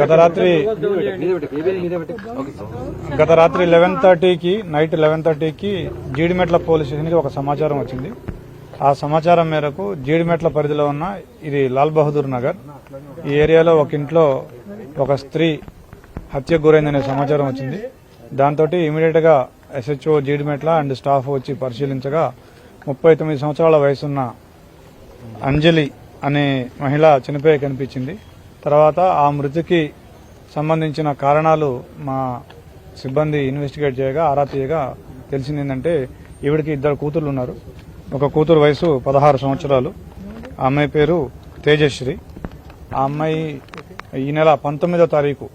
గత రాత్రి గత రాత్రి లెవెన్ థర్టీకి నైట్ లెవెన్ థర్టీకి జీడిమెట్ల పోలీస్ స్టేషన్కి ఒక సమాచారం వచ్చింది. ఆ సమాచారం మేరకు జీడిమెట్ల పరిధిలో ఉన్న ఇది లాల్ బహదూర్ నగర్. ఈ ఏరియాలో ఒక ఇంట్లో ఒక స్త్రీ హత్యకు గురైందనే సమాచారం వచ్చింది. దాంతో ఇమీడియట్గా ఎస్హెచ్ఓ జీడిమెట్ల అండ్ స్టాఫ్ వచ్చి పరిశీలించగా ముప్పై తొమ్మిది సంవత్సరాల వయసున్న అంజలి అనే మహిళ చనిపోయి కనిపించింది. తర్వాత ఆ మృతికి సంబంధించిన కారణాలు మా సిబ్బంది ఇన్వెస్టిగేట్ చేయగా ఆరా తీయగా తెలిసింది ఏంటంటే ఈవిడికి ఇద్దరు కూతుర్లు ఉన్నారు. ఒక కూతురు వయసు పదహారు సంవత్సరాలు. ఆ అమ్మాయి పేరు తేజశ్రీ. ఆ అమ్మాయి ఈ నెల పంతొమ్మిదో తారీఖు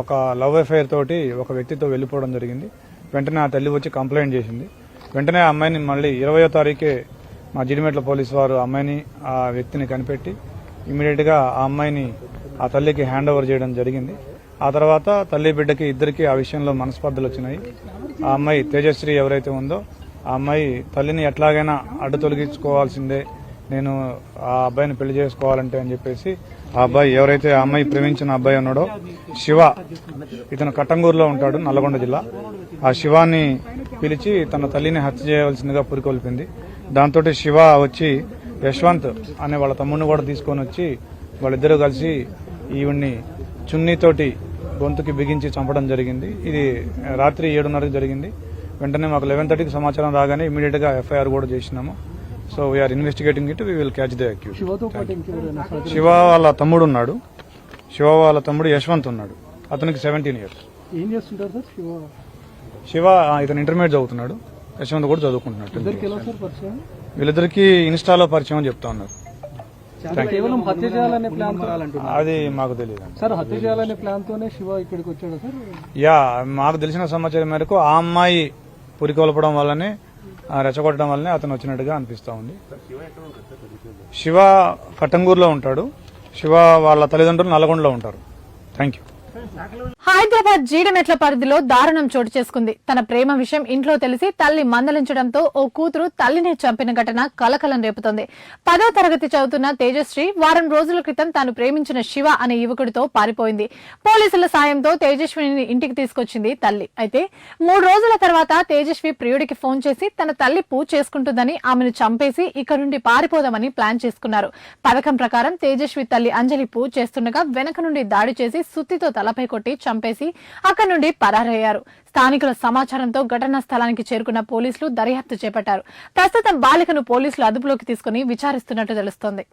ఒక లవ్ అఫైర్ తోటి ఒక వ్యక్తితో వెళ్ళిపోవడం జరిగింది. వెంటనే ఆ తల్లి వచ్చి కంప్లైంట్ చేసింది. వెంటనే ఆ అమ్మాయిని మళ్ళీ ఇరవయో తారీఖే మా జిడిమెట్ల పోలీసు వారు అమ్మాయిని ఆ వ్యక్తిని కనిపెట్టి ఇమీడియట్గా ఆ అమ్మాయిని ఆ తల్లికి హ్యాండ్ ఓవర్ చేయడం జరిగింది. ఆ తర్వాత తల్లి బిడ్డకి ఇద్దరికి ఆ విషయంలో మనస్పర్ధలు వచ్చినాయి. ఆ అమ్మాయి తేజశ్రీ ఎవరైతే ఉందో ఆ అమ్మాయి తల్లిని ఎట్లాగైనా అడ్డు తొలగించుకోవాల్సిందే. నేను ఆ అబ్బాయిని పెళ్ళి చేసుకోవాలంటే అని చెప్పేసి ఆ అబ్బాయి ఎవరైతే ఆ అమ్మాయి ప్రేమించిన అబ్బాయి ఉన్నాడో శివ ఇతను కట్టంగూరులో ఉంటాడు నల్లగొండ జిల్లా. ఆ శివాన్ని పిలిచి తన తల్లిని హత్య చేయవలసిందిగా పురికొల్పింది. దాంతో శివ వచ్చి యశ్వంత్ అనే వాళ్ళ తమ్ముడిని కూడా తీసుకొని వచ్చి వాళ్ళిద్దరూ కలిసి ఈవిడ్ని చున్నీతోటి గొంతుకి బిగించి చంపడం జరిగింది. ఇది రాత్రి ఏడున్నరకు జరిగింది. వెంటనే మాకు లెవెన్ థర్టీకి సమాచారం రాగానే ఇమీడియట్గా ఎఫ్ఐఆర్ కూడా చేసినాము. So we're investigating it we will catch the accuse? Shiva వాళ్ళ తమ్ముడు ఉన్నాడు. శివ వాళ్ళ తమ్ముడు యశ్వంత్ ఉన్నాడు. అతనికి సెవెంటీన్ ఇయర్స్ ఏం చేస్తుంటారు సార్ శివ? శివ ఇతను ఇంటర్మీడియట్ చదువుతున్నాడు. యశ్వంత్ కూడా చదువుకుంటున్నాడు వీళ్ళిద్దరికి ఇన్స్టాలో పరిచయం అని చెప్తా ఉన్నారు. కేవలం హత్య చేయాలనే ప్లాన్తో అది మాకు తెలియదు సార్ హత్య చేయాలనే ప్లాన్ తోనే శివ ఇక్కడికి వచ్చాడు సార్? యా మాకు తెలిసిన సమాచారం మేరకు ఆ అమ్మాయి పురికొల్పడం వల్లనే ఆ, రెచ్చగొట్టడం వల్లనే అతను వచ్చినట్టుగా అనిపిస్తా ఉంది. శివ కట్టంగూరులో ఉంటాడు. శివ వాళ్ళ తల్లిదండ్రులు నల్గొండలో ఉంటారు. థ్యాంక్ యూ హైదరాబాద్ జీడిమెట్ల పరిధిలో దారుణం చోటు చేసుకుంది. తన ప్రేమ విషయం ఇంట్లో తెలిసి తల్లి మందలించడంతో ఓ కూతురు తల్లిని చంపిన ఘటన కలకలం రేపుతోంది. పదో తరగతి చదువుతున్న తేజశ్రీ వారం రోజుల క్రితం తాను ప్రేమించిన శివ అనే యువకుడితో పారిపోయింది. పోలీసుల సాయంతో తేజస్విని ఇంటికి తీసుకొచ్చింది తల్లి. అయితే మూడు రోజుల తర్వాత తేజస్వి ప్రియుడికి ఫోన్ చేసి తన తల్లి పూజ చేసుకుంటుందని ఆమెను చంపేసి ఇక్కడ నుండి పారిపోదామని ప్లాన్ చేసుకున్నారు. పథకం ప్రకారం తేజస్వి తల్లి అంజలి పూజ చేస్తుండగా వెనక నుండి దాడి చేసి సుత్తితో తలపై కొట్టి చంపేసి అక్కడి నుండి పరారయ్యారు. స్థానికుల సమాచారంతో ఘటనా స్థలానికి చేరుకున్న పోలీసులు దర్యాప్తు చేపట్టారు. ప్రస్తుతం బాలికను పోలీసులు అదుపులోకి తీసుకుని విచారిస్తున్నట్టు తెలుస్తోంది.